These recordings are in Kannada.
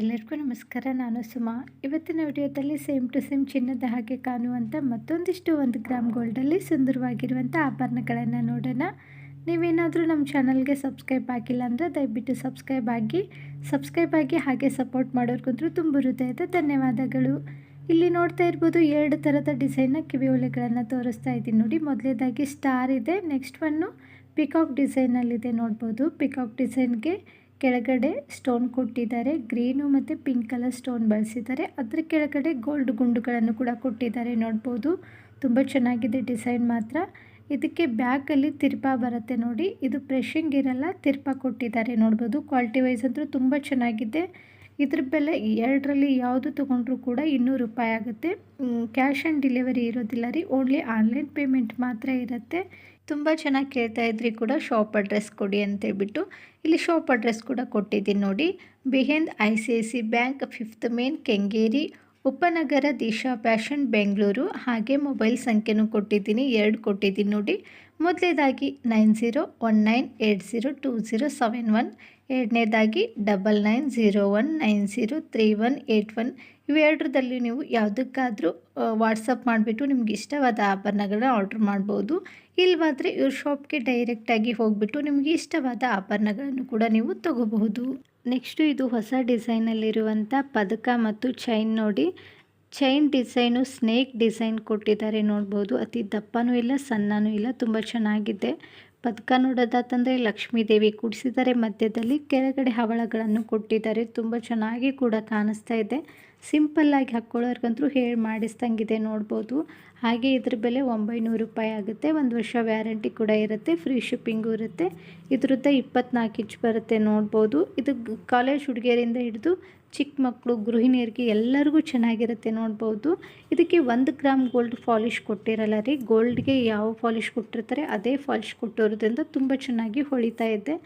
ಎಲ್ಲರಿಗೂ ನಮಸ್ಕಾರ, ನಾನು ಸುಮಾ. ಇವತ್ತಿನ ವಿಡಿಯೋದಲ್ಲಿ ಸೇಮ್ ಟು ಸೇಮ್ ಚಿನ್ನದ ಹಾಗೆ ಕಾಣುವಂಥ ಮತ್ತೊಂದಿಷ್ಟು ಒಂದು ಗ್ರಾಮ್ ಗೋಲ್ಡಲ್ಲಿ ಸುಂದರವಾಗಿರುವಂಥ ಆಭರಣಗಳನ್ನು ನೋಡೋಣ. ನೀವೇನಾದರೂ ನಮ್ಮ ಚಾನಲ್ಗೆ ಸಬ್ಸ್ಕ್ರೈಬ್ ಆಗಿಲ್ಲ ಅಂದರೆ ದಯವಿಟ್ಟು ಸಬ್ಸ್ಕ್ರೈಬ್ ಆಗಿ ಸಬ್ಸ್ಕ್ರೈಬ್ ಆಗಿ ಹಾಗೆ ಸಪೋರ್ಟ್ ಮಾಡೋರ್ಗಂತೂ ತುಂಬ ಹೃದಯದ ಧನ್ಯವಾದಗಳು. ಇಲ್ಲಿ ನೋಡ್ತಾ ಇರ್ಬೋದು ಎರಡು ಥರದ ಡಿಸೈನ್ನ ಕಿವಿ ತೋರಿಸ್ತಾ ಇದ್ದೀನಿ ನೋಡಿ. ಮೊದಲೇದಾಗಿ ಸ್ಟಾರ್ ಇದೆ, ನೆಕ್ಸ್ಟ್ ಒನ್ನು ಪಿಕಾಕ್ ಡಿಸೈನಲ್ಲಿದೆ ನೋಡ್ಬೋದು. ಪಿಕಾಕ್ ಡಿಸೈನ್ಗೆ ಕೆಳಗಡೆ ಸ್ಟೋನ್ ಕೊಟ್ಟಿದ್ದಾರೆ. ಗ್ರೀನು ಮತ್ತು ಪಿಂಕ್ ಕಲರ್ ಸ್ಟೋನ್ ಬಳಸಿದ್ದಾರೆ. ಅದರ ಕೆಳಗಡೆ ಗೋಲ್ಡ್ ಗುಂಡುಗಳನ್ನು ಕೂಡ ಕೊಟ್ಟಿದ್ದಾರೆ ನೋಡ್ಬೋದು. ತುಂಬ ಚೆನ್ನಾಗಿದೆ ಡಿಸೈನ್ ಮಾತ್ರ. ಇದಕ್ಕೆ ಬ್ಯಾಗಲ್ಲಿ ತಿರ್ಪ ಬರುತ್ತೆ ನೋಡಿ. ಇದು ಪ್ರೆಶಿಂಗ್ ಇರಲ್ಲ, ತಿರ್ಪ ಕೊಟ್ಟಿದ್ದಾರೆ ನೋಡ್ಬೋದು. ಕ್ವಾಲಿಟಿ ವೈಸ್ ಅಂತೂ ತುಂಬ ಚೆನ್ನಾಗಿದೆ. ಇದ್ರ ಬೆಲೆ ಎರಡರಲ್ಲಿ ಯಾವುದು ತೊಗೊಂಡ್ರೂ ಕೂಡ ಇನ್ನೂರು ರೂಪಾಯಿ ಆಗುತ್ತೆ. ಕ್ಯಾಶ್ ಆನ್ ಡೆಲಿವರಿ ಇರೋದಿಲ್ಲ ರೀ. ಓನ್ಲಿ ಆನ್ಲೈನ್ ಪೇಮೆಂಟ್ ಮಾತ್ರ ಇರುತ್ತೆ. ತುಂಬ ಚೆನ್ನಾಗಿ ಕೇಳ್ತಾ ಇದ್ರಿ ಕೂಡ. ಶಾಪ್ ಅಡ್ರೆಸ್ ಕೊಡಿ ಅಂತೇಳ್ಬಿಟ್ಟು. ಇಲ್ಲಿ ಶಾಪ್ ಅಡ್ರೆಸ್ ಕೂಡ ಕೊಟ್ಟಿದ್ದೀನಿ ನೋಡಿ. Behind I C I C bank, fifth main Kengeri Upanagara Disha fashion Bengaluru ಹಾಗೆ ಮೊಬೈಲ್ ಸಂಖ್ಯೆನೂ ಕೊಟ್ಟಿದ್ದೀನಿ, ಎರಡು ಕೊಟ್ಟಿದ್ದೀನಿ ನೋಡಿ. ಮೊದಲೇದಾಗಿ nine zero one nine eight zero two zero seven one, ಎರಡನೇದಾಗಿ double nine zero one nine zero three one eight one ಇವೆರಡರಲ್ಲಿ ನೀವು ಯಾವುದಕ್ಕಾದರೂ ವಾಟ್ಸಪ್ ಮಾಡಿಬಿಟ್ಟು ನಿಮ್ಗೆ ಇಷ್ಟವಾದ ಆಭರಣಗಳನ್ನ ಆರ್ಡ್ರ್ ಮಾಡ್ಬೋದು. ಇಲ್ಲವಾದರೆ ಇವ್ರ ಶಾಪ್ಗೆ ಡೈರೆಕ್ಟಾಗಿ ಹೋಗಿಬಿಟ್ಟು ನಿಮಗೆ ಇಷ್ಟವಾದ ಆಭರಣಗಳನ್ನು ಕೂಡ ನೀವು ತಗೋಬಹುದು. ನೆಕ್ಸ್ಟು ಇದು ಹೊಸ ಡಿಸೈನಲ್ಲಿರುವಂಥ ಪದಕ ಮತ್ತು ಚೈನ್ ನೋಡಿ. ಚೈನ್ ಡಿಸೈನು ಸ್ನೇಕ್ ಡಿಸೈನ್ ಕೊಟ್ಟಿದ್ದಾರೆ ನೋಡ್ಬೋದು. ಅತಿ ದಪ್ಪನೂ ಇಲ್ಲ, ಸಣ್ಣನೂ ಇಲ್ಲ, ತುಂಬ ಚೆನ್ನಾಗಿದೆ. ಪದಕ ನೋಡೋದಾತಂದರೆ ಲಕ್ಷ್ಮೀ ದೇವಿ ಕೂಡಿಸಿದ್ದಾರೆ ಮಧ್ಯದಲ್ಲಿ. ಕೆಳಗಡೆ ಹವಳಗಳನ್ನು ಕೊಟ್ಟಿದ್ದಾರೆ. ತುಂಬ ಚೆನ್ನಾಗಿ ಕೂಡ ಕಾಣಿಸ್ತಾ ಇದೆ. ಸಿಂಪಲ್ಲಾಗಿ ಹಾಕ್ಕೊಳ್ಳೋರ್ಗಂತೂ ಹೇಳಿ ಮಾಡಿಸ್ದಂಗಿದೆ ನೋಡ್ಬೋದು. ಹಾಗೆ ಇದ್ರ ಬೆಲೆ ಒಂಬೈನೂರು ರೂಪಾಯಿ ಆಗುತ್ತೆ. ಒಂದು ವರ್ಷ ವ್ಯಾರಂಟಿ ಕೂಡ ಇರುತ್ತೆ. ಫ್ರೀ ಶಿಪ್ಪಿಂಗು ಇರುತ್ತೆ. ಇದ್ರದ್ದು ಇಪ್ಪತ್ನಾಲ್ಕು ಇಂಚ್ ಬರುತ್ತೆ ನೋಡ್ಬೋದು. ಇದು ಕಾಲೇಜ್ ಹುಡುಗಿಯರಿಂದ ಹಿಡಿದು ಚಿಕ್ಕ ಮಕ್ಕಳು ಗೃಹಿಣಿಯರಿಗೆ ಎಲ್ಲರಿಗೂ ಚೆನ್ನಾಗಿರುತ್ತೆ ನೋಡ್ಬೋದು. ಇದಕ್ಕೆ ಒಂದು ಗ್ರಾಮ್ ಗೋಲ್ಡ್ ಫಾಲಿಶ್ ಕೊಟ್ಟಿರಲ್ಲ ರೀ. ಗೋಲ್ಡ್ಗೆ ಯಾವ ಫಾಲಿಶ್ ಕೊಟ್ಟಿರ್ತಾರೆ, ಅದೇ ಫಾಲಿಶ್ ಕೊಟ್ಟಿರೋದ್ರಿಂದ ತುಂಬ ಚೆನ್ನಾಗಿ ಹೊಳಿತಾ ಇದೆ.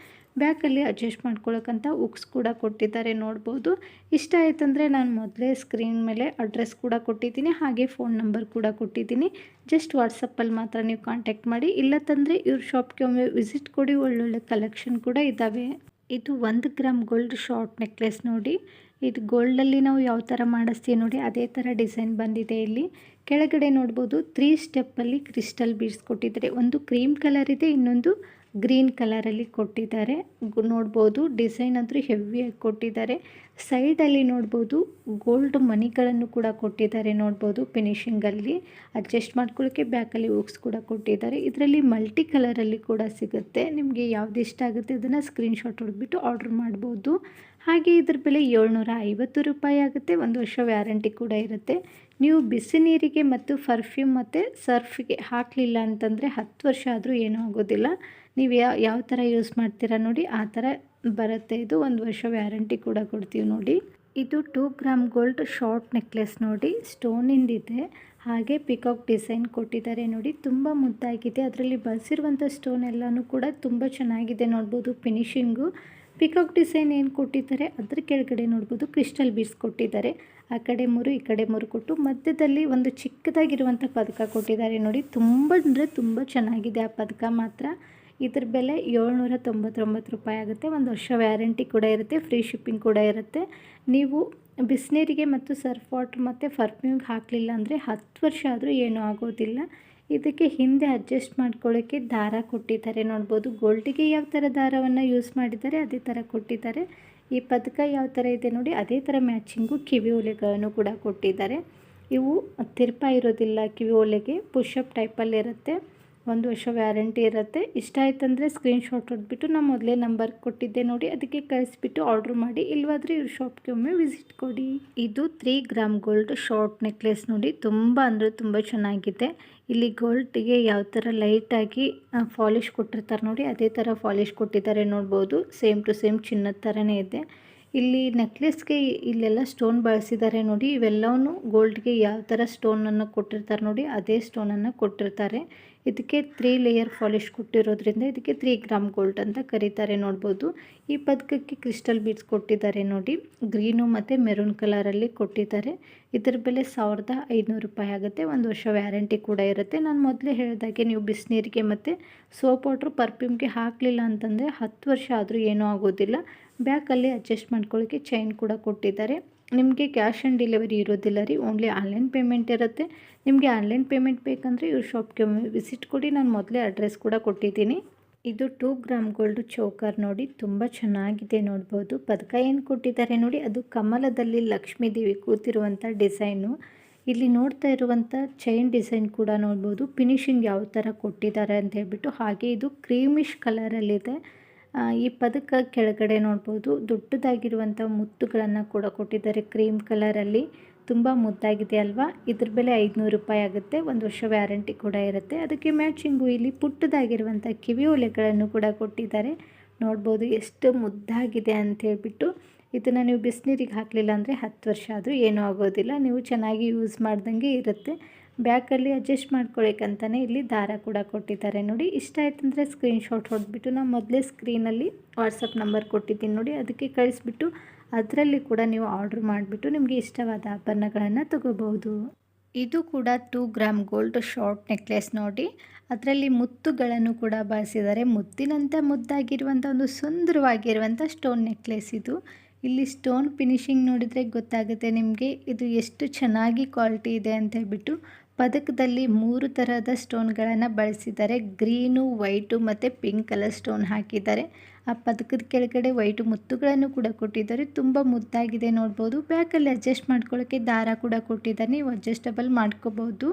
ಬ್ಯಾಕಲ್ಲಿ ಅಡ್ಜಸ್ಟ್ ಮಾಡ್ಕೊಳ್ಳೋಕ್ಕಂತ ಉಕ್ಸ್ ಕೂಡ ಕೊಟ್ಟಿದ್ದಾರೆ ನೋಡ್ಬೋದು. ಇಷ್ಟ ಆಯ್ತಂದರೆ ನಾನು ಮೊದಲೇ ಸ್ಕ್ರೀನ್ ಮೇಲೆ ಅಡ್ರೆಸ್ ಕೂಡ ಕೊಟ್ಟಿದ್ದೀನಿ, ಹಾಗೆ ಫೋನ್ ನಂಬರ್ ಕೂಡ ಕೊಟ್ಟಿದ್ದೀನಿ. ಜಸ್ಟ್ ವಾಟ್ಸಪ್ಪಲ್ಲಿ ಮಾತ್ರ ನೀವು ಕಾಂಟ್ಯಾಕ್ಟ್ ಮಾಡಿ. ಇಲ್ಲ ತಂದರೆ ಇವ್ರ ಶಾಪ್ಗೆ ಒಮ್ಮೆ ವಿಸಿಟ್ ಕೊಡಿ, ಒಳ್ಳೊಳ್ಳೆ ಕಲೆಕ್ಷನ್ ಕೂಡ ಇದ್ದಾವೆ ಇದು ಒಂದು ಗ್ರಾಮ್ ಗೋಲ್ಡ್ ಶಾರ್ಟ್ ನೆಕ್ಲೆಸ್ ನೋಡಿ. ಇದು ಗೋಲ್ಡಲ್ಲಿ ನಾವು ಯಾವ ಥರ ಮಾಡಿಸ್ತೀವಿ ನೋಡಿ, ಅದೇ ಥರ ಡಿಸೈನ್ ಬಂದಿದೆ ಇಲ್ಲಿ. ಕೆಳಗಡೆ ನೋಡ್ಬೋದು ತ್ರೀ ಸ್ಟೆಪ್ಪಲ್ಲಿ ಕ್ರಿಸ್ಟಲ್ ಬೀಡ್ಸ್ ಕೊಟ್ಟಿದ್ದಾರೆ. ಒಂದು ಕ್ರೀಮ್ ಕಲರ್ ಇದೆ, ಇನ್ನೊಂದು ಗ್ರೀನ್ ಕಲರಲ್ಲಿ ಕೊಟ್ಟಿದ್ದಾರೆ. ನೋಡ್ಬೋದು ಡಿಸೈನ್ ಅಂತೂ ಹೆವಿಯಾಗಿ ಕೊಟ್ಟಿದ್ದಾರೆ. ಸೈಡಲ್ಲಿ ನೋಡ್ಬೋದು ಗೋಲ್ಡ್ ಮನಿಗಳನ್ನು ಕೂಡ ಕೊಟ್ಟಿದ್ದಾರೆ ನೋಡ್ಬೋದು ಫಿನಿಶಿಂಗಲ್ಲಿ ಅಡ್ಜಸ್ಟ್ ಮಾಡ್ಕೊಳ್ಳೋಕ್ಕೆ ಬ್ಯಾಕಲ್ಲಿ ಹುಕ್ಸ್ ಕೂಡ ಕೊಟ್ಟಿದ್ದಾರೆ. ಇದರಲ್ಲಿ ಮಲ್ಟಿ ಕಲರಲ್ಲಿ ಕೂಡ ಸಿಗುತ್ತೆ. ನಿಮಗೆ ಯಾವ್ದು ಇಷ್ಟ ಆಗುತ್ತೆ ಅದನ್ನು ಸ್ಕ್ರೀನ್ಶಾಟ್ ಹೊಡೆದ್ಬಿಟ್ಟು ಆರ್ಡ್ರ್ ಮಾಡ್ಬೋದು. ಹಾಗೆ ಇದ್ರ ಬೆಲೆ ಏಳ್ನೂರ ಐವತ್ತು ರೂಪಾಯಿ ಆಗುತ್ತೆ. ಒಂದು ವರ್ಷ ವ್ಯಾರಂಟಿ ಕೂಡ ಇರುತ್ತೆ. ನೀವು ಬಿಸಿ ನೀರಿಗೆ ಮತ್ತು ಪರ್ಫ್ಯೂಮ್ ಮತ್ತು ಸರ್ಫಿಗೆ ಹಾಕಲಿಲ್ಲ ಅಂತಂದರೆ ಹತ್ತು ವರ್ಷ ಆದರೂ ಏನೂ ಆಗೋದಿಲ್ಲ. ನೀವು ಯಾವ ಯಾವ ಥರ ಯೂಸ್ ಮಾಡ್ತೀರಾ ನೋಡಿ, ಆ ಥರ ಬರುತ್ತೆ ಇದು. ಒಂದು ವರ್ಷ ವ್ಯಾರಂಟಿ ಕೂಡ ಕೊಡ್ತೀವಿ ನೋಡಿ. ಇದು two gram gold short necklace ನೋಡಿ. ಸ್ಟೋನಿಂದಿದೆ ಹಾಗೆ ಪಿಕಾಕ್ ಡಿಸೈನ್ ಕೊಟ್ಟಿದ್ದಾರೆ ನೋಡಿ. ತುಂಬ ಮುದ್ದಾಗಿದೆ. ಅದರಲ್ಲಿ ಬಳಸಿರುವಂಥ ಸ್ಟೋನ್ ಎಲ್ಲನೂ ಕೂಡ ತುಂಬ ಚೆನ್ನಾಗಿದೆ ನೋಡ್ಬೋದು ಫಿನಿಶಿಂಗು ಪಿಕಾಕ್ ಡಿಸೈನ್ ಏನು ಕೊಟ್ಟಿದ್ದಾರೆ ಅದ್ರ ಕೆಳಗಡೆ ನೋಡ್ಬೋದು ಕ್ರಿಸ್ಟಲ್ ಬೀಡ್ಸ್ ಕೊಟ್ಟಿದ್ದಾರೆ. ಆ ಕಡೆ ಮೂರು, ಈ ಕಡೆ ಮೂರು ಕೊಟ್ಟು ಮಧ್ಯದಲ್ಲಿ ಒಂದು ಚಿಕ್ಕದಾಗಿರುವಂಥ ಪದಕ ಕೊಟ್ಟಿದ್ದಾರೆ ನೋಡಿ. ತುಂಬ ಅಂದರೆ ತುಂಬ ಚೆನ್ನಾಗಿದೆ ಆ ಪದಕ ಮಾತ್ರ. ಇದ್ರ ಬೆಲೆ ಏಳ್ನೂರ ತೊಂಬತ್ತೊಂಬತ್ತು ರೂಪಾಯಿ ಆಗುತ್ತೆ. ಒಂದು ವರ್ಷ ವ್ಯಾರಂಟಿ ಕೂಡ ಇರುತ್ತೆ ಫ್ರೀ ಶಿಪ್ಪಿಂಗ್ ಕೂಡ ಇರುತ್ತೆ. ನೀವು ಬಿಸಿನೀರಿಗೆ ಮತ್ತು ಸರ್ಫ್ ವಾಟ್ರ್ ಮತ್ತು ಫರ್ಫ್ಯೂಮ್ಗೆ ಹಾಕಲಿಲ್ಲ ಅಂದರೆ ಹತ್ತು ವರ್ಷ ಆದರೂ ಏನೂ ಆಗೋದಿಲ್ಲ. ಇದಕ್ಕೆ ಹಿಂದೆ ಅಡ್ಜಸ್ಟ್ ಮಾಡ್ಕೊಳ್ಳೋಕ್ಕೆ ದಾರ ಕೊಟ್ಟಿದ್ದಾರೆ. ನೋಡ್ಬೋದು ಗೋಲ್ಡಿಗೆ ಯಾವ ಥರ ದಾರವನ್ನು ಯೂಸ್ ಮಾಡಿದ್ದಾರೆ, ಅದೇ ಥರ ಕೊಟ್ಟಿದ್ದಾರೆ. ಈ ಪದಕ ಯಾವ ಥರ ಇದೆ ನೋಡಿ, ಅದೇ ಥರ ಮ್ಯಾಚಿಂಗು ಕಿವಿ ಒಲೆಗಳನ್ನು ಕೂಡ ಕೊಟ್ಟಿದ್ದಾರೆ. ಇವು ತಿರ್ಪ ಇರೋದಿಲ್ಲ ಕಿವಿ ಒಲೆಗೆ ಪುಷಪ್ ಟೈಪಲ್ಲಿರುತ್ತೆ ಒಂದು ವರ್ಷ ವ್ಯಾರಂಟಿ ಇರುತ್ತೆ. ಇಷ್ಟ ಆಯ್ತಂದರೆ ಸ್ಕ್ರೀನ್ಶಾಟ್ ಹೊಡೆದ್ಬಿಟ್ಟು ನಾನು ಮೊದಲೇ ನಂಬರ್ ಕೊಟ್ಟಿದ್ದೆ ನೋಡಿ, ಅದಕ್ಕೆ ಕಳಿಸ್ಬಿಟ್ಟು ಆರ್ಡ್ರ್ ಮಾಡಿ. ಇಲ್ವಾದರೆ ಇವ್ರ ಶಾಪ್ಗೆ ಒಮ್ಮೆ ವಿಸಿಟ್ ಕೊಡಿ. ಇದು three gram gold short necklace ನೋಡಿ, ತುಂಬ ಅಂದರೆ ತುಂಬ ಚೆನ್ನಾಗಿದೆ. ಇಲ್ಲಿ ಗೋಲ್ಡ್ಗೆ ಯಾವ ಥರ ಲೈಟಾಗಿ ಫಾಲಿಶ್ ಕೊಟ್ಟಿರ್ತಾರೆ ನೋಡಿ, ಅದೇ ಥರ ಫಾಲಿಶ್ ಕೊಟ್ಟಿದ್ದಾರೆ ನೋಡ್ಬೋದು. ಸೇಮ್ ಟು ಸೇಮ್ ಚಿನ್ನದ ಥರನೇ ಇದೆ. ಇಲ್ಲಿ ನೆಕ್ಲೆಸ್ಗೆ ಇಲ್ಲೆಲ್ಲ ಸ್ಟೋನ್ ಬಳಸಿದ್ದಾರೆ ನೋಡಿ. ಇವೆಲ್ಲವೂ ಗೋಲ್ಡ್ಗೆ ಯಾವ ಥರ ಸ್ಟೋನನ್ನು ಕೊಟ್ಟಿರ್ತಾರೆ ನೋಡಿ. ಅದೇ ಸ್ಟೋನನ್ನು ಕೊಟ್ಟಿರ್ತಾರೆ. ಇದಕ್ಕೆ ತ್ರೀ ಲೇಯರ್ ಪಾಲಿಶ್ ಕೊಟ್ಟಿರೋದ್ರಿಂದ ಇದಕ್ಕೆ ತ್ರೀ ಗ್ರಾಮ್ ಗೋಲ್ಡ್ ಅಂತ ಕರೀತಾರೆ ನೋಡ್ಬೋದು. ಈ ಪದಕಕ್ಕೆ ಕ್ರಿಸ್ಟಲ್ ಬೀಡ್ಸ್ ಕೊಟ್ಟಿದ್ದಾರೆ ನೋಡಿ. ಗ್ರೀನು ಮತ್ತು ಮೆರೂನ್ ಕಲರಲ್ಲಿ ಕೊಟ್ಟಿದ್ದಾರೆ. ಇದರ ಬೆಲೆ ಸಾವಿರದ ಐನೂರು ರೂಪಾಯಿ ಆಗುತ್ತೆ. ಒಂದು ವರ್ಷ ವ್ಯಾರಂಟಿ ಕೂಡ ಇರುತ್ತೆ. ನಾನು ಮೊದಲೇ ಹೇಳಿದಾಗೆ ನೀವು ಬಿಸಿನೀರಿಗೆ ಮತ್ತು ಸೋಪ್ ವಾಟ್ರ್ ಪರ್ಫ್ಯೂಮ್ಗೆ ಹಾಕಲಿಲ್ಲ ಅಂತಂದರೆ ಹತ್ತು ವರ್ಷ ಆದರೂ ಏನೂ ಆಗೋದಿಲ್ಲ. ಬ್ಯಾಕಲ್ಲಿ ಅಡ್ಜಸ್ಟ್ ಮಾಡ್ಕೊಳ್ಳೋಕ್ಕೆ ಚೈನ್ ಕೂಡ ಕೊಟ್ಟಿದ್ದಾರೆ. ನಿಮಗೆ ಕ್ಯಾಶ್ ಆನ್ ಡೆಲಿವರಿ ಇರೋದಿಲ್ಲ ರೀ. ಓನ್ಲಿ ಆನ್ಲೈನ್ ಪೇಮೆಂಟ್ ಇರುತ್ತೆ. ನಿಮಗೆ ಆನ್ಲೈನ್ ಪೇಮೆಂಟ್ ಬೇಕಂದರೆ ಇವ್ರ ಶಾಪ್ಗೆ ವಿಸಿಟ್ ಕೊಡಿ. ನಾನು ಮೊದಲೇ ಅಡ್ರೆಸ್ ಕೂಡ ಕೊಟ್ಟಿದ್ದೀನಿ. ಇದು ಟೂ ಗ್ರಾಮ್ ಗೋಲ್ಡ್ ಚೌಕರ್ ನೋಡಿ ತುಂಬ ಚೆನ್ನಾಗಿದೆ ನೋಡ್ಬೋದು. ಪದಕ ಏನು ಕೊಟ್ಟಿದ್ದಾರೆ ನೋಡಿ, ಅದು ಕಮಲದಲ್ಲಿ ಲಕ್ಷ್ಮೀ ದೇವಿ ಕೂತಿರುವಂಥ ಡಿಸೈನು. ಇಲ್ಲಿ ನೋಡ್ತಾ ಇರುವಂಥ ಚೈನ್ ಡಿಸೈನ್ ಕೂಡ ನೋಡ್ಬೋದು. ಫಿನಿಶಿಂಗ್ ಯಾವ ಥರ ಕೊಟ್ಟಿದ್ದಾರೆ ಅಂತ ಹೇಳ್ಬಿಟ್ಟು, ಹಾಗೆ ಇದು ಕ್ರೀಮಿಶ್ ಕಲರಲ್ಲಿದೆ ಈ ಪದಕ ಕೆಳಗಡೆ ನೋಡ್ಬೋದು ದೊಡ್ಡದಾಗಿರುವಂಥ ಮುತ್ತುಗಳನ್ನು ಕೂಡ ಕೊಟ್ಟಿದ್ದಾರೆ ಕ್ರೀಮ್ ಕಲರಲ್ಲಿ ತುಂಬ ಮುದ್ದಾಗಿದೆ ಅಲ್ವಾ ಇದ್ರ ಬೆಲೆ ಐದುನೂರು ರೂಪಾಯಿ ಆಗುತ್ತೆ. ಒಂದು ವರ್ಷ ವ್ಯಾರಂಟಿ ಕೂಡ ಇರುತ್ತೆ. ಅದಕ್ಕೆ ಮ್ಯಾಚಿಂಗು ಇಲ್ಲಿ ಪುಟ್ಟದಾಗಿರುವಂಥ ಕಿವಿ ಒಲೆಗಳನ್ನು ಕೂಡ ಕೊಟ್ಟಿದ್ದಾರೆ. ನೋಡ್ಬೋದು ಎಷ್ಟು ಮುದ್ದಾಗಿದೆ ಅಂತ ಹೇಳ್ಬಿಟ್ಟು. ಇದನ್ನು ನೀವು ಬಿಸಿನೀರಿಗೆ ಹಾಕಲಿಲ್ಲ ಅಂದರೆ ಹತ್ತು ವರ್ಷ ಆದರೂ ಏನೂ ಆಗೋದಿಲ್ಲ. ನೀವು ಚೆನ್ನಾಗಿ ಯೂಸ್ ಮಾಡ್ದಂಗೆ ಇರುತ್ತೆ. ಬ್ಯಾಕಲ್ಲಿ ಅಡ್ಜಸ್ಟ್ ಮಾಡ್ಕೊಳ್ಳಿಕ್ಕಂತಲೇ ಇಲ್ಲಿ ದಾರ ಕೂಡ ಕೊಟ್ಟಿದ್ದಾರೆ ನೋಡಿ. ಇಷ್ಟ ಆಯ್ತಂದರೆ ಸ್ಕ್ರೀನ್ಶಾಟ್ ಹೊಡೆದ್ಬಿಟ್ಟು. ನಾನು ಮೊದಲೇ ಸ್ಕ್ರೀನಲ್ಲಿ ವಾಟ್ಸಪ್ ನಂಬರ್ ಕೊಟ್ಟಿದ್ದೀನಿ ನೋಡಿ. ಅದಕ್ಕೆ ಕಳಿಸ್ಬಿಟ್ಟು ಅದರಲ್ಲಿ ಕೂಡ ನೀವು ಆರ್ಡ್ರ್ ಮಾಡಿಬಿಟ್ಟು ನಿಮಗೆ ಇಷ್ಟವಾದ ಆಭರಣಗಳನ್ನು ತಗೋಬಹುದು. ಇದು ಕೂಡ two gram gold short necklace ನೋಡಿ. ಅದರಲ್ಲಿ ಮುತ್ತುಗಳನ್ನು ಕೂಡ ಬಳಸಿದ್ದಾರೆ ಮುತ್ತಿನಂಥ ಮುದ್ದಾಗಿರುವಂಥ ಒಂದು ಸುಂದರವಾಗಿರುವಂಥ ಸ್ಟೋನ್ ನೆಕ್ಲೆಸ್ ಇದು. ಇಲ್ಲಿ ಸ್ಟೋನ್ ಫಿನಿಶಿಂಗ್ ನೋಡಿದರೆ ಗೊತ್ತಾಗುತ್ತೆ ನಿಮಗೆ ಇದು ಎಷ್ಟು ಚೆನ್ನಾಗಿ ಕ್ವಾಲಿಟಿ ಇದೆ ಅಂತ ಹೇಳ್ಬಿಟ್ಟು. ಪದಕದಲ್ಲಿ ಮೂರು ತರಹದ ಸ್ಟೋನ್ಗಳನ್ನು ಬಳಸಿದ್ದಾರೆ. ಗ್ರೀನು, ವೈಟು ಮತ್ತು ಪಿಂಕ್ ಕಲರ್ ಸ್ಟೋನ್ ಹಾಕಿದ್ದಾರೆ. ಆ ಪದಕದ ಕೆಳಗಡೆ ವೈಟು ಮುತ್ತುಗಳನ್ನು ಕೂಡ ಕೊಟ್ಟಿದ್ದಾರೆ. ತುಂಬ ಮುದ್ದಾಗಿದೆ ನೋಡ್ಬೋದು. ಬ್ಯಾಕಲ್ಲಿ ಅಡ್ಜಸ್ಟ್ ಮಾಡ್ಕೊಳ್ಳೋಕ್ಕೆ ದಾರ ಕೂಡ ಕೊಟ್ಟಿದ್ದಾರೆ. ನೀವು ಅಡ್ಜಸ್ಟಬಲ್ ಮಾಡ್ಕೋಬೋದು.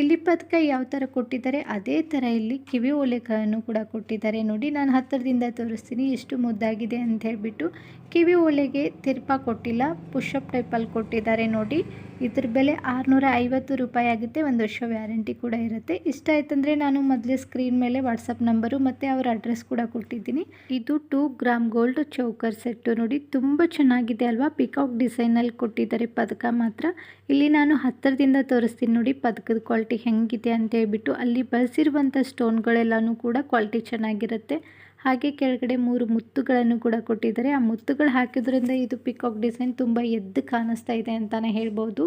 ಇಲ್ಲಿ ಪದಕ ಯಾವ ಥರ ಕೊಟ್ಟಿದ್ದಾರೆ, ಅದೇ ಥರ ಇಲ್ಲಿ ಕಿವಿ ಓಲೆಗಳನ್ನು ಕೂಡ ಕೊಟ್ಟಿದ್ದಾರೆ. ನೋಡಿ, ನಾನು ಹತ್ತಿರದಿಂದ ತೋರಿಸ್ತೀನಿ, ಎಷ್ಟು ಮುದ್ದಾಗಿದೆ ಅಂತ ಹೇಳಿಬಿಟ್ಟು ಕಿವಿ ಓಲೆಗೆ ತಿರ್ಪ ಕೊಟ್ಟಿಲ್ಲ ಪುಷಪ್ ಟೈಪಲ್ಲಿ ಕೊಟ್ಟಿದ್ದಾರೆ. ನೋಡಿ, ಇದ್ರ ಬೆಲೆ ಆರುನೂರ ಐವತ್ತು ರೂಪಾಯಿ ಆಗುತ್ತೆ, ಒಂದು ವರ್ಷ ವ್ಯಾರಂಟಿ ಕೂಡ ಇರುತ್ತೆ. ಇಷ್ಟ ಆಯ್ತಂದರೆ ನಾನು ಮೊದಲೇ ಸ್ಕ್ರೀನ್ ಮೇಲೆ ವಾಟ್ಸಪ್ ನಂಬರು ಮತ್ತು ಅವರ ಅಡ್ರೆಸ್ ಕೂಡ ಕೊಟ್ಟಿದ್ದೀನಿ. ಇದು two gram gold choker set. ನೋಡಿ, ತುಂಬ ಚೆನ್ನಾಗಿದೆ ಅಲ್ವಾ? ಪಿಕಾಕ್ ಡಿಸೈನಲ್ಲಿ ಕೊಟ್ಟಿದ್ದಾರೆ ಪದಕ ಮಾತ್ರ. ಇಲ್ಲಿ ನಾನು ಹತ್ತಿರದಿಂದ ತೋರಿಸ್ತೀನಿ ನೋಡಿ ಪದಕದ ಕ್ವಾಲಿಟಿ ಹೆಂಗಿದೆ ಅಂತ ಹೇಳ್ಬಿಟ್ಟು ಅಲ್ಲಿ ಬಳಸಿರುವಂಥ ಸ್ಟೋನ್ಗಳೆಲ್ಲನೂ ಕೂಡ ಕ್ವಾಲಿಟಿ ಚೆನ್ನಾಗಿರುತ್ತೆ. ಹಾಗೆ ಕೆಳಗಡೆ ಮೂರು ಮುತ್ತುಗಳನ್ನು ಕೂಡ ಕೊಟ್ಟಿದ್ದಾರೆ. ಆ ಮುತ್ತುಗಳು ಹಾಕಿದ್ರಿಂದ ಇದು ಪಿಕಾಕ್ ಡಿಸೈನ್ ತುಂಬ ಎದ್ದು ಕಾಣಿಸ್ತಾ ಇದೆ ಅಂತಲೇ ಹೇಳ್ಬೋದು.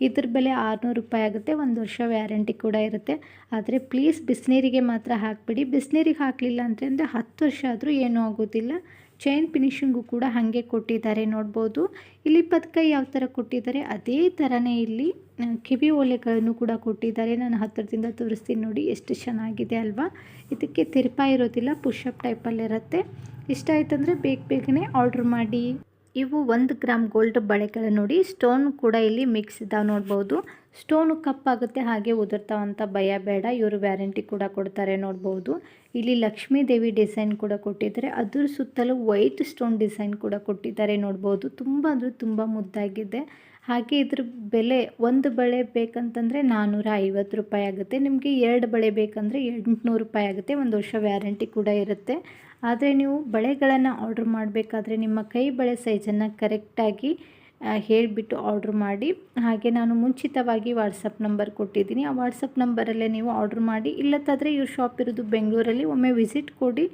ಇದ್ರ ಬೆಲೆ ಆರುನೂರು ರೂಪಾಯಿ ಆಗುತ್ತೆ. ಒಂದು ವರ್ಷ ವ್ಯಾರಂಟಿ ಕೂಡ ಇರುತ್ತೆ. ಆದರೆ ಪ್ಲೀಸ್ ಬಿಸಿನೀರಿಗೆ ಮಾತ್ರ ಹಾಕಿಬಿಡಿ. ಬಿಸಿನೀರಿಗೆ ಹಾಕಲಿಲ್ಲ ಅಂತಂದರೆ ಹತ್ತು ವರ್ಷ ಆದರೂ ಏನೂ ಆಗೋದಿಲ್ಲ. ಚೈನ್ ಫಿನಿಶಿಂಗು ಕೂಡ ಹಾಗೆ ಕೊಟ್ಟಿದ್ದಾರೆ ನೋಡ್ಬೋದು. ಇಲ್ಲಿ ಪದಕ ಯಾವ ಥರ ಕೊಟ್ಟಿದ್ದಾರೆ, ಅದೇ ಥರನೇ ಇಲ್ಲಿ ಕಿವಿ ಓಲೆಗಳನ್ನು ಕೂಡ ಕೊಟ್ಟಿದ್ದಾರೆ. ನಾನು ಹತ್ತಿರದಿಂದ ತೋರಿಸ್ತೀನಿ ನೋಡಿ, ಎಷ್ಟು ಚೆನ್ನಾಗಿದೆ ಅಲ್ವಾ? ಇದಕ್ಕೆ ತಿರುಪ ಇರೋದಿಲ್ಲ ಪುಷಪ್ ಟೈಪಲ್ಲಿರುತ್ತೆ ಇಷ್ಟ ಆಯ್ತಂದರೆ ಬೇಗ ಬೇಗನೆ ಆರ್ಡ್ರ್ ಮಾಡಿ. ಇವು ಒಂದು ಗ್ರಾಮ್ ಗೋಲ್ಡ್ ಬಳೆಗಳು ನೋಡಿ ಸ್ಟೋನ್ ಕೂಡ ಇಲ್ಲಿ ಮಿಕ್ಸ್ ಇದ್ದಾವೆ ನೋಡ್ಬೋದು. ಸ್ಟೋನು ಕಪ್ಪಾಗುತ್ತೆ, ಹಾಗೆ ಉದುರ್ತಾವಂತ ಭಯ ಬೇಡ. ಇವರು ವ್ಯಾರಂಟಿ ಕೂಡ ಕೊಡ್ತಾರೆ ನೋಡ್ಬೋದು. ಇಲ್ಲಿ ಲಕ್ಷ್ಮೀ ದೇವಿ ಡಿಸೈನ್ ಕೂಡ ಕೊಟ್ಟಿದ್ದಾರೆ. ಅದ್ರ ಸುತ್ತಲೂ ವೈಟ್ ಸ್ಟೋನ್ ಡಿಸೈನ್ ಕೂಡ ಕೊಟ್ಟಿದ್ದಾರೆ ನೋಡ್ಬೋದು. ತುಂಬ ಅಂದರೆ ತುಂಬ ಮುದ್ದಾಗಿದೆ. ಹಾಗೆ ಇದ್ರ ಬೆಲೆ, ಒಂದು ಬಳೆ ಬೇಕಂತಂದರೆ ನಾನ್ನೂರ ಐವತ್ತು ರೂಪಾಯಿ ಆಗುತ್ತೆ. ನಿಮಗೆ ಎರಡು ಬಳೆ ಬೇಕಂದರೆ ಎಂಟುನೂರು ರೂಪಾಯಿ ಆಗುತ್ತೆ. ಒಂದು ವರ್ಷ ವ್ಯಾರಂಟಿ ಕೂಡ ಇರುತ್ತೆ. ಆದರೆ ನೀವು ಬಳೆಗಳನ್ನು ಆರ್ಡ್ರ್ ಮಾಡಬೇಕಾದ್ರೆ ನಿಮ್ಮ ಕೈ ಬಳೆ ಸೈಜನ್ನು ಕರೆಕ್ಟಾಗಿ ಹೇಳಿಬಿಟ್ಟು ಆರ್ಡ್ರ್ ಮಾಡಿ. ಹಾಗೆ ನಾನು ಮುಂಚಿತವಾಗಿ ವಾಟ್ಸಪ್ ನಂಬರ್ ಕೊಟ್ಟಿದ್ದೀನಿ. ಆ ವಾಟ್ಸಪ್ ನಂಬರಲ್ಲೇ ನೀವು ಆರ್ಡ್ರ್ ಮಾಡಿ. ಇಲ್ಲತ್ತಾದರೆ ಇವ್ರ ಶಾಪ್ ಇರೋದು ಬೆಂಗಳೂರಲ್ಲಿ ಒಮ್ಮೆ ವಿಸಿಟ್ ಕೊಡಿ.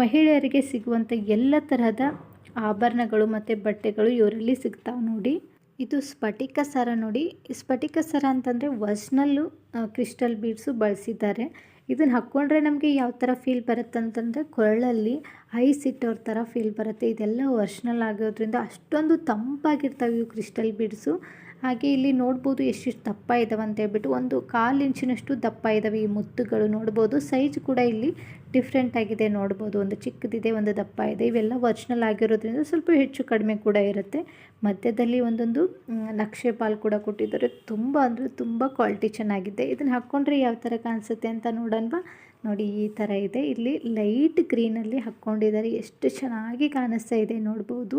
ಮಹಿಳೆಯರಿಗೆ ಸಿಗುವಂಥ ಎಲ್ಲ ತರಹದ ಆಭರಣಗಳು ಮತ್ತು ಬಟ್ಟೆಗಳು ಇವರಲ್ಲಿ ಸಿಗ್ತಾವೆ ನೋಡಿ. ಇದು ಸ್ಫಟಿಕ ಸರ ನೋಡಿ. ಸ್ಫಟಿಕ ಸರ ಅಂತಂದರೆ ಒರ್ಜಿನಲ್ಲು ಕ್ರಿಸ್ಟಲ್ ಬೀಡ್ಸು ಬಳಸಿದ್ದಾರೆ. ಇದನ್ನು ಹಾಕ್ಕೊಂಡ್ರೆ ನಮಗೆ ಯಾವ ಥರ ಫೀಲ್ ಬರುತ್ತೆ ಅಂತಂದರೆ ಕೊರಳಲ್ಲಿ ಐಸ್ ಇಟ್ಟೋರ ಥರ ಫೀಲ್ ಬರುತ್ತೆ. ಇದೆಲ್ಲ ಒರ್ಜಿನಲ್ ಆಗೋದ್ರಿಂದ ಅಷ್ಟೊಂದು ತಂಪಾಗಿರ್ತವೆ ಇವು ಕ್ರಿಸ್ಟಲ್ ಬೀಡ್ಸು ಹಾಗೆ ಇಲ್ಲಿ ನೋಡ್ಬೋದು ಎಷ್ಟೆಷ್ಟು ದಪ್ಪ ಇದ್ದಾವೆ ಅಂತ ಹೇಳ್ಬಿಟ್ಟು ಒಂದು ಕಾಲು ಇಂಚಿನಷ್ಟು ದಪ್ಪ ಇದ್ದಾವೆ ಈ ಮುತ್ತುಗಳು ನೋಡ್ಬೋದು. ಸೈಜ್ ಕೂಡ ಇಲ್ಲಿ ಡಿಫ್ರೆಂಟ್ ಆಗಿದೆ ನೋಡ್ಬೋದು. ಒಂದು ಚಿಕ್ಕದಿದೆ, ಒಂದು ದಪ್ಪ ಇದೆ. ಇವೆಲ್ಲ ಒರ್ಜಿನಲ್ ಆಗಿರೋದ್ರಿಂದ ಸ್ವಲ್ಪ ಹೆಚ್ಚು ಕಡಿಮೆ ಕೂಡ ಇರುತ್ತೆ. ಮಧ್ಯದಲ್ಲಿ ಒಂದೊಂದು ನಕ್ಷೆ ಪಾಲ್ ಕೂಡ ಕೊಟ್ಟಿದ್ದಾರೆ. ತುಂಬ ಅಂದರೆ ತುಂಬ ಕ್ವಾಲಿಟಿ ಚೆನ್ನಾಗಿದೆ. ಇದನ್ನು ಹಾಕ್ಕೊಂಡ್ರೆ ಯಾವ ಥರ ಕಾಣಿಸುತ್ತೆ ಅಂತ ನೋಡೋಣವಾ? ನೋಡಿ, ಈ ಥರ ಇದೆ. ಇಲ್ಲಿ ಲೈಟ್ ಗ್ರೀನಲ್ಲಿ ಹಾಕ್ಕೊಂಡಿದ್ದಾರೆ ಎಷ್ಟು ಚೆನ್ನಾಗಿ ಕಾಣಿಸ್ತಾ ಇದೆ ನೋಡ್ಬೋದು.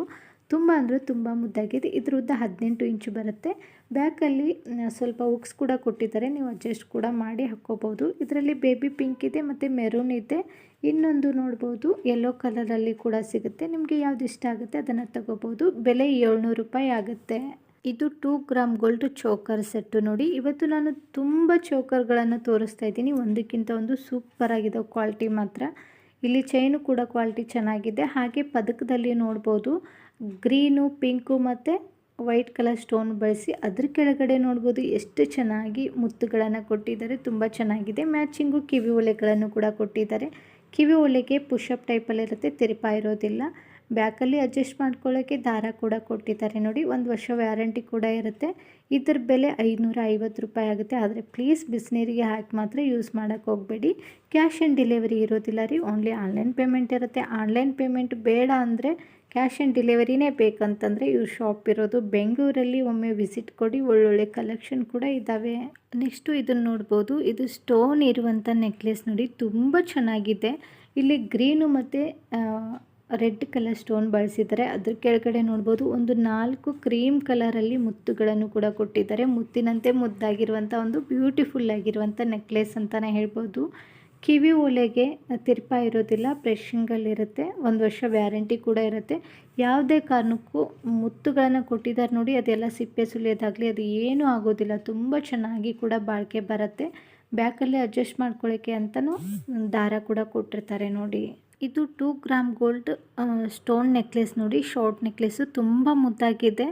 ತುಂಬ ಅಂದರೆ ತುಂಬ ಮುದ್ದಾಗಿದೆ. ಇದ್ರ ಉದ್ದ ಹದಿನೆಂಟು ಇಂಚು ಬರುತ್ತೆ. ಬ್ಯಾಕಲ್ಲಿ ಸ್ವಲ್ಪ ಉಕ್ಸ್ ಕೂಡ ಕೊಟ್ಟಿದ್ದಾರೆ. ನೀವು ಅಡ್ಜಸ್ಟ್ ಕೂಡ ಮಾಡಿ ಹಾಕ್ಕೋಬೋದು. ಇದರಲ್ಲಿ ಬೇಬಿ ಪಿಂಕ್ ಇದೆ ಮತ್ತು ಮೆರೂನ್ ಇದೆ. ಇನ್ನೊಂದು ನೋಡ್ಬೋದು. ಯೆಲ್ಲೋ ಕಲರಲ್ಲಿ ಕೂಡ ಸಿಗುತ್ತೆ. ನಿಮಗೆ ಯಾವ್ದು ಇಷ್ಟ ಆಗುತ್ತೆ ಅದನ್ನು ತಗೋಬೋದು. ಬೆಲೆ ಏಳ್ನೂರು ರೂಪಾಯಿ ಆಗುತ್ತೆ. ಇದು two gram gold choker set ನೋಡಿ. ಇವತ್ತು ನಾನು ತುಂಬ ಚೋಕರ್ಗಳನ್ನು ತೋರಿಸ್ತಾ ಇದ್ದೀನಿ. ಒಂದಕ್ಕಿಂತ ಒಂದು ಸೂಪರ್ ಆಗಿದೆ ಕ್ವಾಲಿಟಿ ಮಾತ್ರ. ಇಲ್ಲಿ ಚೈನು ಕೂಡ ಕ್ವಾಲಿಟಿ ಚೆನ್ನಾಗಿದೆ. ಹಾಗೆ ಪದಕದಲ್ಲಿ ನೋಡ್ಬೋದು. ಗ್ರೀನು, ಪಿಂಕು ಮತ್ತು ವೈಟ್ ಕಲರ್ ಸ್ಟೋನ್ ಬಳಸಿ ಅದ್ರ ಕೆಳಗಡೆ ನೋಡ್ಬೋದು ಎಷ್ಟು ಚೆನ್ನಾಗಿ ಮುತ್ತುಗಳನ್ನು ಕೊಟ್ಟಿದ್ದಾರೆ. ತುಂಬ ಚೆನ್ನಾಗಿದೆ. ಮ್ಯಾಚಿಂಗು ಕಿವಿ ಒಲೆಗಳನ್ನು ಕೂಡ ಕೊಟ್ಟಿದ್ದಾರೆ. ಕಿವಿ ಒಲೆಗೆ ಪುಷಪ್ ಟೈಪಲ್ಲಿರುತ್ತೆ. ತಿರುಪಾ ಇರೋದಿಲ್ಲ. ಬ್ಯಾಕಲ್ಲಿ ಅಡ್ಜಸ್ಟ್ ಮಾಡ್ಕೊಳ್ಳೋಕ್ಕೆ ದಾರ ಕೂಡ ಕೊಟ್ಟಿದ್ದಾರೆ. ನೋಡಿ, ಒಂದು ವರ್ಷ ವ್ಯಾರಂಟಿ ಕೂಡ ಇರುತ್ತೆ. ಇದ್ರ ಬೆಲೆ ಐನೂರ ಐವತ್ತು ರೂಪಾಯಿ ಆಗುತ್ತೆ. ಆದರೆ ಪ್ಲೀಸ್ ಬಿಸಿನೀರಿಗೆ ಹಾಕಿ ಮಾತ್ರ ಯೂಸ್ ಮಾಡೋಕ್ಕೆ ಹೋಗಬೇಡಿ. ಕ್ಯಾಶ್ ಆನ್ ಡೆಲಿವರಿ ಇರೋದಿಲ್ಲ ರೀ. ಓನ್ಲಿ ಆನ್ಲೈನ್ ಪೇಮೆಂಟ್ ಇರುತ್ತೆ. ಆನ್ಲೈನ್ ಪೇಮೆಂಟ್ ಬೇಡ ಅಂದರೆ ಕ್ಯಾಶ್ ಆನ್ ಡೆಲಿವರಿನೇ ಬೇಕಂತಂದರೆ ಇವ್ರ ಶಾಪ್ ಇರೋದು. ಬೆಂಗಳೂರಲ್ಲಿ ಒಮ್ಮೆ ವಿಸಿಟ್ ಕೊಡಿ. ಒಳ್ಳೊಳ್ಳೆ ಕಲೆಕ್ಷನ್ ಕೂಡ ಇದ್ದಾವೆ. ನೆಕ್ಸ್ಟು ಇದನ್ನು ನೋಡ್ಬೋದು. ಇದು ಸ್ಟೋನ್ ಇರುವಂಥ ನೆಕ್ಲೆಸ್ ನೋಡಿ, ತುಂಬ ಚೆನ್ನಾಗಿದೆ. ಇಲ್ಲಿ ಗ್ರೀನು ಮತ್ತು ರೆಡ್ ಕಲರ್ ಸ್ಟೋನ್ ಬಳಸಿದ್ದಾರೆ. ಅದ್ರ ಕೆಳಗಡೆ ನೋಡ್ಬೋದು ಒಂದು ನಾಲ್ಕು ಕ್ರೀಮ್ ಕಲರಲ್ಲಿ ಮುತ್ತುಗಳನ್ನು ಕೂಡ ಕೊಟ್ಟಿದ್ದಾರೆ. ಮುತ್ತಿನಂತೆ ಮುದ್ದಾಗಿರುವಂಥ ಒಂದು ಬ್ಯೂಟಿಫುಲ್ ಆಗಿರುವಂಥ ನೆಕ್ಲೆಸ್ ಅಂತಲೇ ಹೇಳ್ಬೋದು. ಕಿವಿ ಓಲೆಗೆ ತಿರ್ಪ ಇರೋದಿಲ್ಲ ಪ್ರೆಶಿಂಗಲ್ಲಿರುತ್ತೆ ಒಂದು ವರ್ಷ ವ್ಯಾರಂಟಿ ಕೂಡ ಇರುತ್ತೆ. ಯಾವುದೇ ಕಾರಣಕ್ಕೂ ಮುತ್ತುಗಳನ್ನು ಕೊಟ್ಟಿದ್ದಾರೆ ನೋಡಿ, ಅದೆಲ್ಲ ಸಿಪ್ಪೆ ಸುಲಿಯೋದಾಗಲಿ, ಅದು ಏನೂ ಆಗೋದಿಲ್ಲ. ತುಂಬ ಚೆನ್ನಾಗಿ ಕೂಡ ಬಾಳಿಕೆ ಬರುತ್ತೆ. ಬ್ಯಾಕಲ್ಲಿ ಅಡ್ಜಸ್ಟ್ ಮಾಡ್ಕೊಳ್ಳೋಕ್ಕೆ ಅಂತಲೂ ದಾರ ಕೂಡ ಕೊಟ್ಟಿರ್ತಾರೆ ನೋಡಿ. ಇದು two gram gold stone necklace ನೋಡಿ ಶಾರ್ಟ್ ನೆಕ್ಲೆಸ್ಸು ತುಂಬ ಮುದ್ದಾಗಿದೆ.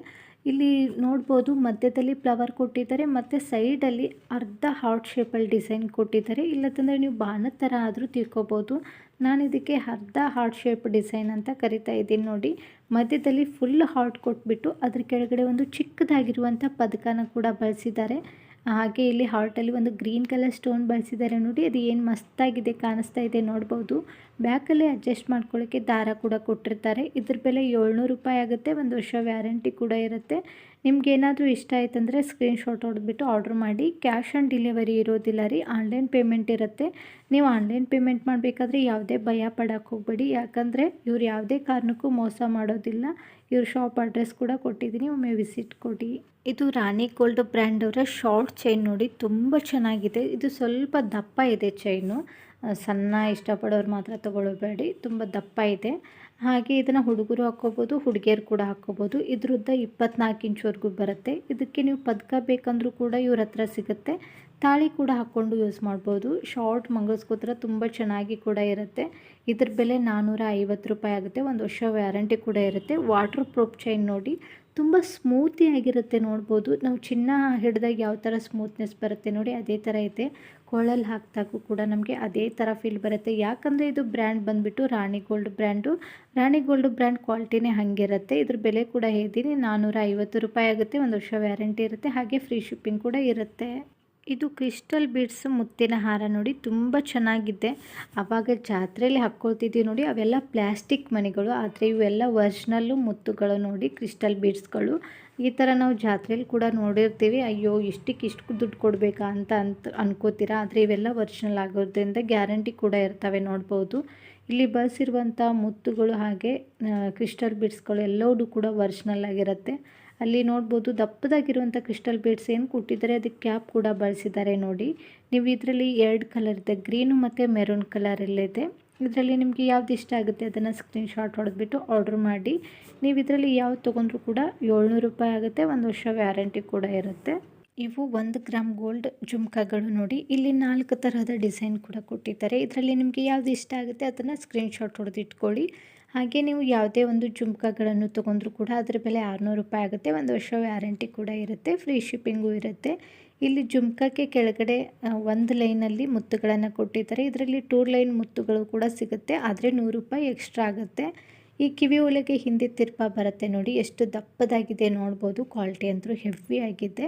ಇಲ್ಲಿ ನೋಡ್ಬೋದು ಮಧ್ಯದಲ್ಲಿ ಫ್ಲವರ್ ಕೊಟ್ಟಿದ್ದಾರೆ, ಮತ್ತು ಸೈಡಲ್ಲಿ ಅರ್ಧ ಹಾರ್ಟ್ ಶೇಪಲ್ಲಿ ಡಿಸೈನ್ ಕೊಟ್ಟಿದ್ದಾರೆ. ಇಲ್ಲದಂದರೆ ನೀವು ಬಾಣದ ಥರ ಆದರೂ ತಿಳ್ಕೊಬೋದು. ನಾನು ಇದಕ್ಕೆ ಅರ್ಧ ಹಾರ್ಟ್ ಶೇಪ್ ಡಿಸೈನ್ ಅಂತ ಕರಿತಾ ಇದ್ದೀನಿ ನೋಡಿ. ಮಧ್ಯದಲ್ಲಿ ಫುಲ್ ಹಾರ್ಟ್ ಕೊಟ್ಬಿಟ್ಟು ಅದ್ರ ಕೆಳಗಡೆ ಒಂದು ಚಿಕ್ಕದಾಗಿರುವಂಥ ಪದಕನ ಕೂಡ ಬಳಸಿದ್ದಾರೆ. ಹಾಗೆ ಇಲ್ಲಿ ಹಾರ್ಟಲ್ಲಿ ಒಂದು ಗ್ರೀನ್ ಕಲರ್ ಸ್ಟೋನ್ ಬಳಸಿದ್ದಾರೆ ನೋಡಿ. ಅದು ಏನು ಮಸ್ತಾಗಿದೆ, ಕಾಣಿಸ್ತಾ ಇದೆ ನೋಡ್ಬೋದು. ಬ್ಯಾಕಲ್ಲಿ ಅಡ್ಜಸ್ಟ್ ಮಾಡ್ಕೊಳ್ಳೋಕ್ಕೆ ದಾರ ಕೂಡ ಕೊಟ್ಟಿರ್ತಾರೆ. ಇದ್ರ ಬೆಲೆ ಏಳ್ನೂರು ರೂಪಾಯಿ ಆಗುತ್ತೆ. ಒಂದು ವರ್ಷ ವ್ಯಾರಂಟಿ ಕೂಡ ಇರುತ್ತೆ. ನಿಮ್ಗೆ ಏನಾದರೂ ಇಷ್ಟ ಆಯ್ತಂದರೆ ಸ್ಕ್ರೀನ್ಶಾಟ್ ಹೊಡೆದ್ಬಿಟ್ಟು ಆರ್ಡ್ರ್ ಮಾಡಿ. ಕ್ಯಾಶ್ ಆನ್ ಡೆಲಿವರಿ ಇರೋದಿಲ್ಲ ರೀ. ಆನ್ಲೈನ್ ಪೇಮೆಂಟ್ ಇರುತ್ತೆ. ನೀವು ಆನ್ಲೈನ್ ಪೇಮೆಂಟ್ ಮಾಡಬೇಕಾದ್ರೆ ಯಾವುದೇ ಭಯ ಪಡೋಕ್ಕೆ ಹೋಗಬೇಡಿ. ಯಾಕಂದರೆ ಇವ್ರು ಯಾವುದೇ ಕಾರಣಕ್ಕೂ ಮೋಸ ಮಾಡೋದಿಲ್ಲ. ಇವ್ರ ಶಾಪ್ ಅಡ್ರೆಸ್ ಕೂಡ ಕೊಟ್ಟಿದ್ದೀನಿ. ಒಮ್ಮೆ ವಿಸಿಟ್ ಕೊಡಿ. ಇದು ರಾಣಿ ಗೋಲ್ಡ್ ಬ್ರ್ಯಾಂಡ್ ಅವರ ಶಾರ್ಟ್ ಚೈನ್ ನೋಡಿ. ತುಂಬ ಚೆನ್ನಾಗಿದೆ. ಇದು ಸ್ವಲ್ಪ ದಪ್ಪ ಇದೆ ಚೈನು ಸಣ್ಣ ಇಷ್ಟಪಡೋರು ಮಾತ್ರ ತೊಗೊಳ್ಬೇಡಿ ತುಂಬ ದಪ್ಪ ಇದೆ. ಹಾಗೆ ಇದನ್ನು ಹುಡುಗರು ಹಾಕ್ಕೋಬೋದು, ಹುಡುಗಿಯರು ಕೂಡ ಹಾಕ್ಕೋಬೋದು. ಇದ್ರದ್ದು ಇಪ್ಪತ್ನಾಲ್ಕು ಇಂಚ್ವರೆಗೂ ಬರುತ್ತೆ. ಇದಕ್ಕೆ ನೀವು ಪದಕ ಬೇಕಂದ್ರೂ ಕೂಡ ಇವ್ರ ಹತ್ರ ಸಿಗುತ್ತೆ. ತಾಳಿ ಕೂಡ ಹಾಕ್ಕೊಂಡು ಯೂಸ್ ಮಾಡ್ಬೋದು. ಶಾರ್ಟ್ ಮಂಗಲ್ಸ್ಕೋತ್ರ ತುಂಬ ಚೆನ್ನಾಗಿ ಕೂಡ ಇರುತ್ತೆ. ಇದ್ರ ಬೆಲೆ ನಾನ್ನೂರ ಐವತ್ತು ರೂಪಾಯಿ ಆಗುತ್ತೆ. ಒಂದು ವರ್ಷ ವ್ಯಾರಂಟಿ ಕೂಡ ಇರುತ್ತೆ. ವಾಟರ್ ಪ್ರೂಫ್ ಚೈನ್ ನೋಡಿ ತುಂಬ ಸ್ಮೂತಿಯಾಗಿರುತ್ತೆ ನೋಡ್ಬೋದು. ನಾವು ಚಿನ್ನ ಹಿಡಿದಾಗ ಯಾವ ಥರ ಸ್ಮೂತ್ನೆಸ್ ಬರುತ್ತೆ ನೋಡಿ ಅದೇ ಥರ ಇದೆ. ಕೊಳ್ಳಲ್ಲಿ ಹಾಕಿದಾಗೂ ಕೂಡ ನಮಗೆ ಅದೇ ಥರ ಫೀಲ್ ಬರುತ್ತೆ. ಯಾಕಂದರೆ ಇದು ಬ್ರ್ಯಾಂಡ್ ಬಂದುಬಿಟ್ಟು Rani gold brand Rani gold brand ಕ್ವಾಲಿಟಿನೇ ಹಾಗಿರುತ್ತೆ. ಇದ್ರ ಬೆಲೆ ಕೂಡ ಹೇಳ್ತೀನಿ. ನಾನ್ನೂರ ಐವತ್ತು ರೂಪಾಯಿ ಆಗುತ್ತೆ. ಒಂದು ವರ್ಷ ವ್ಯಾರಂಟಿ ಇರುತ್ತೆ. ಹಾಗೆ ಫ್ರೀ ಶಿಪ್ಪಿಂಗ್ ಕೂಡ ಇರುತ್ತೆ. ಇದು ಕ್ರಿಸ್ಟಲ್ ಬೀಡ್ಸ್ ಮುತ್ತಿನ ಹಾರ ನೋಡಿ ತುಂಬ ಚೆನ್ನಾಗಿದೆ. ಆವಾಗ ಜಾತ್ರೆಯಲ್ಲಿ ಹಾಕ್ಕೊಳ್ತಿದ್ದೀವಿ ನೋಡಿ. ಅವೆಲ್ಲ ಪ್ಲ್ಯಾಸ್ಟಿಕ್ ಮಣಿಗಳು ಆದರೆ ಇವೆಲ್ಲ ಒರ್ಜಿನಲ್ಲು ಮುತ್ತುಗಳು ನೋಡಿ ಕ್ರಿಸ್ಟಲ್ ಬೀಡ್ಸ್ಗಳು ಈ ಥರ ನಾವು ಜಾತ್ರೆಯಲ್ಲಿ ಕೂಡ ನೋಡಿರ್ತೀವಿ, ಅಯ್ಯೋ ಇಷ್ಟಕ್ಕೆ ಇಷ್ಟು ದುಡ್ಡು ಕೊಡಬೇಕಾ ಅಂತ ಅಂತ ಅನ್ಕೋತೀರಾ? ಆದರೆ ಇವೆಲ್ಲ ಒರಿಜಿನಲ್ ಆಗೋದ್ರಿಂದ ಗ್ಯಾರಂಟಿ ಕೂಡ ಇರ್ತವೆ ನೋಡ್ಬೋದು. ಇಲ್ಲಿ ಬಳಸಿರುವಂಥ ಮುತ್ತುಗಳು ಹಾಗೆ ಕ್ರಿಸ್ಟಲ್ ಬೀಡ್ಸ್ಗಳು ಎಲ್ಲವೂ ಕೂಡ ಒರಿಜಿನಲ್ ಆಗಿರುತ್ತೆ. ಅಲ್ಲಿ ನೋಡ್ಬೋದು ದಪ್ಪದಾಗಿರುವಂಥ ಕ್ರಿಸ್ಟಲ್ ಬೀಡ್ಸ್ ಏನು ಕೊಟ್ಟಿದ್ದಾರೆ, ಅದಕ್ಕೆ ಕ್ಯಾಪ್ ಕೂಡ ಬಳಸಿದ್ದಾರೆ ನೋಡಿ. ನೀವು ಇದರಲ್ಲಿ ಎರಡು ಕಲರ್ ಇದೆ, ಗ್ರೀನು ಮತ್ತು ಮೆರೂನ್ ಕಲರಲ್ಲಿದೆ ಇದರಲ್ಲಿ ನಿಮಗೆ ಯಾವ್ದು ಇಷ್ಟ ಆಗುತ್ತೆ ಅದನ್ನು ಸ್ಕ್ರೀನ್ಶಾಟ್ ಹೊಡೆದ್ಬಿಟ್ಟು ಆರ್ಡ್ರ್ ಮಾಡಿ. ನೀವು ಇದರಲ್ಲಿ ಯಾವ್ದು ತೊಗೊಂಡ್ರು ಕೂಡ ಏಳ್ನೂರು ರೂಪಾಯಿ ಆಗುತ್ತೆ, ಒಂದು ವರ್ಷ ವ್ಯಾರಂಟಿ ಕೂಡ ಇರುತ್ತೆ. ಇವು ಒಂದು ಗ್ರಾಮ್ ಗೋಲ್ಡ್ ಜುಮ್ಕಾಗಳು ನೋಡಿ, ಇಲ್ಲಿ ನಾಲ್ಕು ತರಹದ ಡಿಸೈನ್ ಕೂಡ ಕೊಟ್ಟಿದ್ದಾರೆ. ಇದರಲ್ಲಿ ನಿಮಗೆ ಯಾವ್ದು ಇಷ್ಟ ಆಗುತ್ತೆ ಅದನ್ನು ಸ್ಕ್ರೀನ್ಶಾಟ್ ಹೊಡೆದು ಇಟ್ಕೊಳ್ಳಿ ಹಾಗೆ ನೀವು ಯಾವುದೇ ಒಂದು ಜುಮ್ಕಾಗಳನ್ನು ತೊಗೊಂಡ್ರು ಕೂಡ ಅದರ ಬೆಲೆ ಆರುನೂರು ರೂಪಾಯಿ ಆಗುತ್ತೆ, ಒಂದು ವರ್ಷ ವ್ಯಾರಂಟಿ ಕೂಡ ಇರುತ್ತೆ ಫ್ರೀ ಶಿಪ್ಪಿಂಗು ಇರುತ್ತೆ. ಇಲ್ಲಿ ಜುಮ್ಕಕ್ಕೆ ಕೆಳಗಡೆ ಒಂದು ಲೈನಲ್ಲಿ ಮುತ್ತುಗಳನ್ನು ಕೊಟ್ಟಿದ್ದಾರೆ. ಇದರಲ್ಲಿ ಟೂ ಲೈನ್ ಮುತ್ತುಗಳು ಕೂಡ ಸಿಗುತ್ತೆ. ಆದರೆ ನೂರು ರೂಪಾಯಿ ಎಕ್ಸ್ಟ್ರಾ ಆಗುತ್ತೆ. ಈ ಕಿವಿ ಒಳಗೆ ಹಿಂದೆ ತಿರ್ಪ ಬರುತ್ತೆ ನೋಡಿ, ಎಷ್ಟು ದಪ್ಪದಾಗಿದೆ ನೋಡ್ಬೋದು. ಕ್ವಾಲಿಟಿ ಅಂತೂ ಹೆವಿ ಆಗಿದೆ.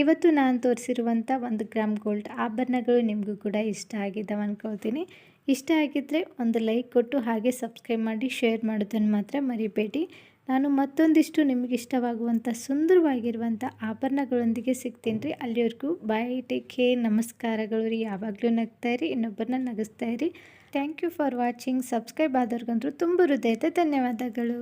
ಇವತ್ತು ನಾನು ತೋರಿಸಿರುವಂಥ ಒಂದು ಗ್ರಾಮ್ ಗೋಲ್ಡ್ ಆಭರಣಗಳು ನಿಮಗೂ ಕೂಡ ಇಷ್ಟ ಆಗಿದ್ದಾವೆ ಅಂದ್ಕೊಳ್ತೀನಿ ಇಷ್ಟ ಆಗಿದ್ದರೆ ಒಂದು ಲೈಕ್ ಕೊಟ್ಟು ಹಾಗೆ ಸಬ್ಸ್ಕ್ರೈಬ್ ಮಾಡಿ ಶೇರ್ ಮಾಡೋದನ್ನು ಮಾತ್ರ ಮರಿಬೇಡಿ. ನಾನು ಮತ್ತೊಂದಿಷ್ಟು ನಿಮಗೆ ಇಷ್ಟವಾಗುವಂಥ ಸುಂದರವಾಗಿರುವಂಥ ಆಭರಣಗಳೊಂದಿಗೆ ಸಿಗ್ತೀನಿ ರೀ. ಅಲ್ಲಿವರೆಗೂ ಬಾಯ್ ಟೇಕ್ ಕೇ ನಮಸ್ಕಾರಗಳು ರೀ. ಯಾವಾಗಲೂ ನಗ್ತಾ ಇರಿ, ಇನ್ನೊಬ್ಬರನ್ನ ನಗಿಸ್ತಾ ಇರಿ. Thank you for watching subscribe ಆದವ್ರಿಗಂತೂ ತುಂಬ ಹೃದಯದ ಧನ್ಯವಾದಗಳು.